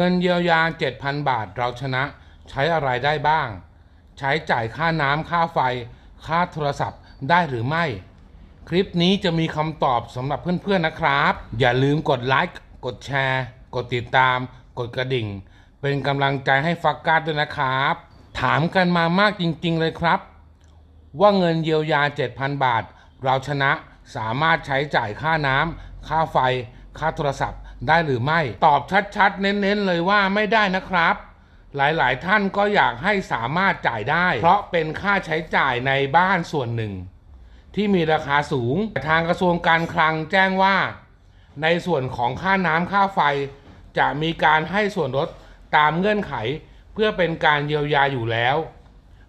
เงินเยียวยา 7,000 บาทเราชนะใช้อะไรได้บ้าง ใช้จ่ายค่าน้ำค่าไฟ ค่าโทรศัพท์ได้หรือไม่ คลิปนี้จะมีคำตอบสำหรับเพื่อนๆนะครับ อย่าลืมกดไลค์กดแชร์ กดติดตาม กดกระดิ่ง เป็นกำลังใจให้ฟักการ์ดด้วยนะครับ ถามกันมามากจริงๆเลยครับ ว่าเงินเยียวยา 7,000 บาท เราชนะสามารถใช้จ่ายค่าน้ำค่าไฟ ค่าโทรศัพท์ ได้หรือไม่ ตอบชัดๆ เน้นๆ เลยว่าไม่ได้นะครับ หลายๆ ท่านก็อยากให้สามารถจ่ายได้ เพราะเป็นค่าใช้จ่ายในบ้านส่วนหนึ่ง ที่มีราคาสูงทางกระทรวงการคลังแจ้งว่า ในส่วนของค่าน้ำค่าไฟ จะมีการให้ส่วนลดตามเงื่อนไข เพื่อเป็นการเยียวยาอยู่แล้ว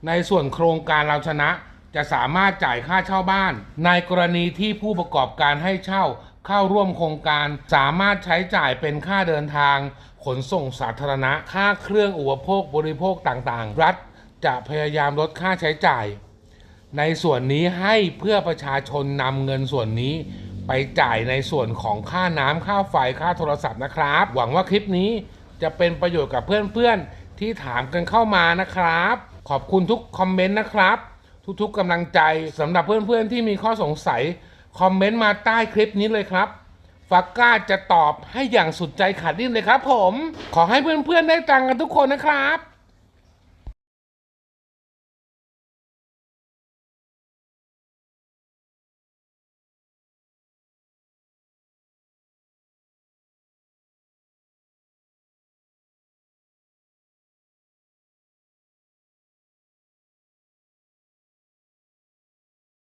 ในส่วนโครงการเราชนะจะสามารถจ่ายค่าเช่าบ้าน ในกรณีที่ผู้ประกอบการให้เช่า เข้าร่วมโครงการสามารถใช้จ่ายเป็นค่าเดินทาง ขนส่งสาธารณะ ค่าเครื่องอุปโภคบริโภคต่างๆ รัฐจะพยายามลดค่าใช้จ่าย ในส่วนนี้ให้เพื่อประชาชนนำเงินส่วนนี้ ไปจ่ายในส่วนของค่าน้ำค่าไฟค่าโทรศัพท์นะครับ หวังว่าคลิปนี้จะเป็นประโยชน์กับเพื่อนๆ ที่ถามกันเข้ามานะครับ ขอบคุณทุกคอมเมนต์นะครับ ทุกๆกำลังใจสำหรับเพื่อนๆที่มีข้อสงสัย คอมเมนต์มาใต้คลิปนี้เลยครับฟักก้าจะตอบให้อย่างสุดใจขาดดิ้นเลยครับผม ขอให้เพื่อนๆได้ตังค์กันทุกคนนะครับ